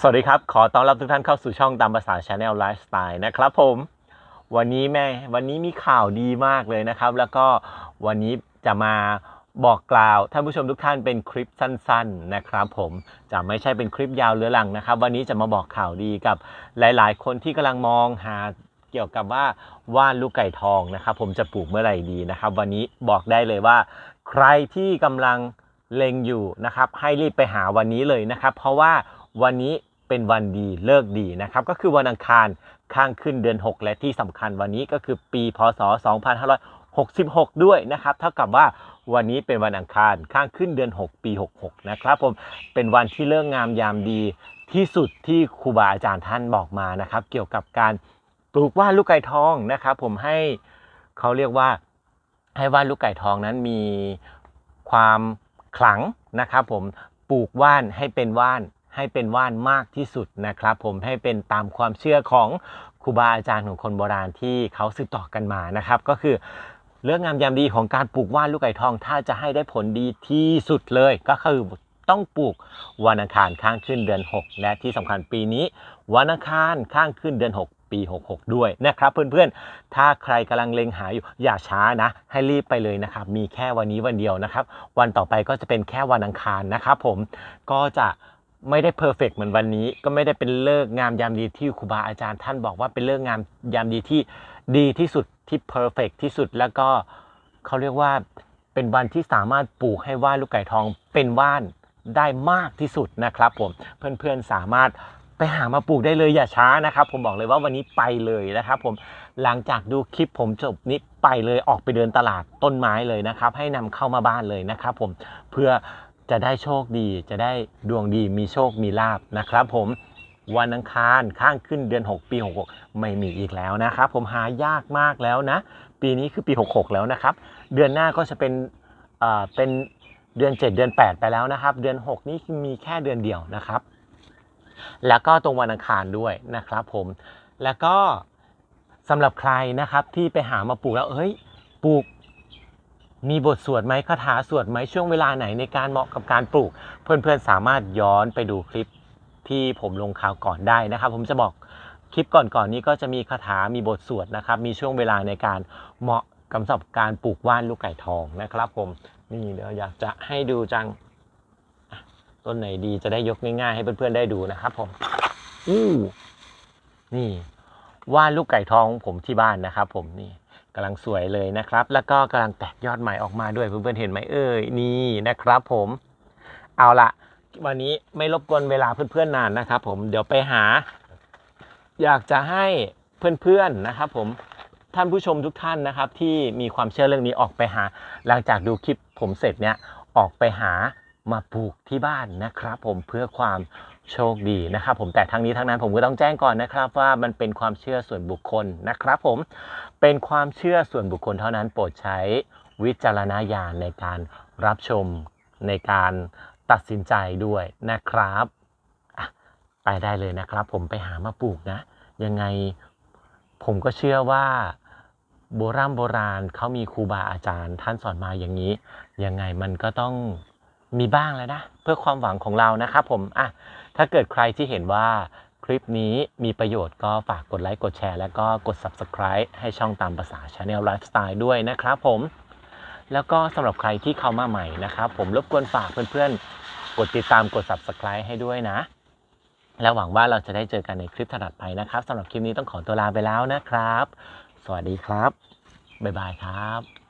สวัสดีครับ ขอต้อนรับทุกท่านเข้าสู่ช่องตามภาษา Channel Lifestyle นะครับผม วันนี้แม่วันนี้มีข่าวดีมากเลยนะครับ แล้วก็วันนี้จะมาบอกกล่าวท่านผู้ชมทุกท่านเป็นคลิปสั้นๆนะครับ ผมจะไม่ใช่เป็นคลิปยาวเรื้อรังนะครับ วันนี้จะมาบอกข่าวดีกับหลาย ๆ คนที่กำลังมองหาเกี่ยวกับว่าว่านลูกไก่ทองนะครับ ผมจะปลูกเมื่อไหร่ดีนะครับ วันนี้บอกได้เลยว่า ใครที่กำลังเล็งอยู่นะครับ ให้รีบไปหาวันนี้เลยนะครับ เพราะว่าวันนี้ เป็นวันดีเลิกดีนะครับ ก็คือวันอังคารข้างขึ้นเดือน 6 และที่สำคัญวันนี้ก็คือปีพศ 2566 ด้วยนะครับ เท่ากับว่าวันนี้เป็นวันอังคารข้างขึ้นเดือน 6 ปี 66 นะครับผมเป็นวันที่เลิกงามยามดีที่สุดที่ครูบาอาจารย์ท่านบอกมานะครับ เกี่ยวกับการปลูกว่านลูกไก่ทองนะครับ ผมให้เขาเรียกว่าให้ว่านลูกไก่ทองนั้นมีความขลังนะครับ ผมปลูกว่านให้เป็นว่าน ให้เป็นว่านมากที่สุดนะครับ ผมให้เป็นตามความเชื่อของครูบาอาจารย์ของคนโบราณที่เขาสืบต่อกันมานะครับ ก็คือเรื่องงามยามดีของการปลูกว่านลูกไก่ทอง ถ้าจะให้ได้ผลดีที่สุดเลย ก็คือต้องปลูกวันอังคารข้างขึ้นเดือน 6 และที่สำคัญปีนี้ วันอังคารข้างขึ้นเดือน 6ปี 66 ด้วยนะครับเพื่อนๆ ถ้าใครกำลังเล็งหาอยู่อย่าช้านะ ให้รีบไปเลยนะครับ มีแค่วันนี้วันเดียวนะครับ วันต่อไปก็จะเป็นแค่วันอังคารนะครับผมก็จะ ไม่ได้เพอร์เฟกเหมือนวันนี้ ก็ไม่ได้เป็นเลิกงามยามดีที่ครูบาอาจารย์ท่านบอกว่าเป็นเลิกงามยามดีที่ดีที่สุดที่เพอร์เฟกที่สุดแล้วก็เขาเรียกว่าเป็นวันที่สามารถปลูกให้ว่านลูกไก่ทองเป็นว่านได้มากที่สุดนะครับผมเพื่อนๆสามารถไปหามาปลูกได้เลยอย่าช้านะครับ ผมบอกเลยว่าวันนี้ไปเลยนะครับผมหลังจากดูคลิปผมจบนี้ไปเลยออกไปเดินตลาดต้นไม้เลยนะครับ ให้นำเข้ามาบ้านเลยนะครับ ผมเพื่อ จะได้โชคดี จะได้ดวงดีมีโชคมีลาบนะครับ ผมวันอังคารข้างขึ้นเดือน 6 ปี 66 ไม่มีอีกแล้วนะครับ ผมหายากมากแล้วนะ ปีนี้คือปี 66 แล้วนะครับ เดือนหน้าก็จะเป็นเป็นเดือน 7 เดือน 8 ไปแล้วนะครับ เดือน 6 นี่มีแค่เดือนเดียวนะครับ แล้วก็ตรงวันอังคารด้วยนะครับ ผมแล้วก็สำหรับใครนะครับที่ไปหามาปลูกแล้วเฮ้ยปลูก มีบทสวดไหมคาถาสวดไหมช่วงเวลาไหนในการเหมาะกับการปลูก เพื่อนๆสามารถย้อนไปดูคลิปที่ผมลงข่าวก่อนได้นะครับ ผมจะบอกคลิปก่อนๆนี้ก็จะมีคาถามีบทสวดนะครับ มีช่วงเวลาในการเหมาะกับสำหรับการปลูกว่านลูกไก่ทองนะครับ ผมนี่เดี๋ยวอยากจะให้ดูจังต้นไหนดีจะได้ยกง่ายๆ ให้เพื่อนๆได้ดูนะครับ ผมอู้นี่ว่านลูกไก่ทองของผมที่บ้านนะครับ ผมนี่ กำลังสวยเลยนะครับ แล้วก็กำลังแตกยอดใหม่ออกมาด้วยเพื่อนๆเห็นไหมเอ่ยนี่นะครับผมเอาละวันนี้ไม่รบกวนเวลาเพื่อนๆนานนะครับ ผมเดี๋ยวไปหา อยากจะให้เพื่อนๆนะครับผมท่านผู้ชมทุกท่านนะครับ ที่มีความเชื่อเรื่องนี้ออกไปหา หลังจากดูคลิปผมเสร็จเนี่ยออกไปหา มาปลูกที่บ้านนะครับ ผมเพื่อความโชคดีนะครับ ผมแต่ทั้งนี้ทั้งนั้นผมก็ต้องแจ้งก่อนนะครับ ว่ามันเป็นความเชื่อส่วนบุคคลนะครับ ผมเป็นความเชื่อส่วนบุคคลเท่านั้นโปรดใช้วิจารณญาณในการรับชมในการตัดสินใจด้วยนะครับไปได้เลยนะครับ ผมไปหามาปลูกนะ ยังไงผมก็เชื่อว่าโบราณโบราณเขามีครูบาอาจารย์ ท่านสอนมาอย่างนี้ ยังไงมันก็ต้อง มีบ้างแล้วนะ เพื่อความหวังของเรานะครับผมอะถ้าเกิดใครที่เห็นว่าคลิปนี้มีประโยชน์ก็ฝากกดไลค์กดแชร์ แล้วก็กด Subscribe ให้ช่องตามภาษา Channel Lifestyle ด้วยนะครับผมแล้วก็สำหรับใครที่เข้ามาใหม่นะครับผมรบกวนฝากเพื่อนๆ กดติดตามกด Subscribe ให้ด้วยนะ แล้วหวังว่าเราจะได้เจอกันในคลิปถัดไปนะครับสำหรับคลิปนี้ต้องขอตัวลาไปแล้วนะครับ สวัสดีครับ บ๊ายบายครับ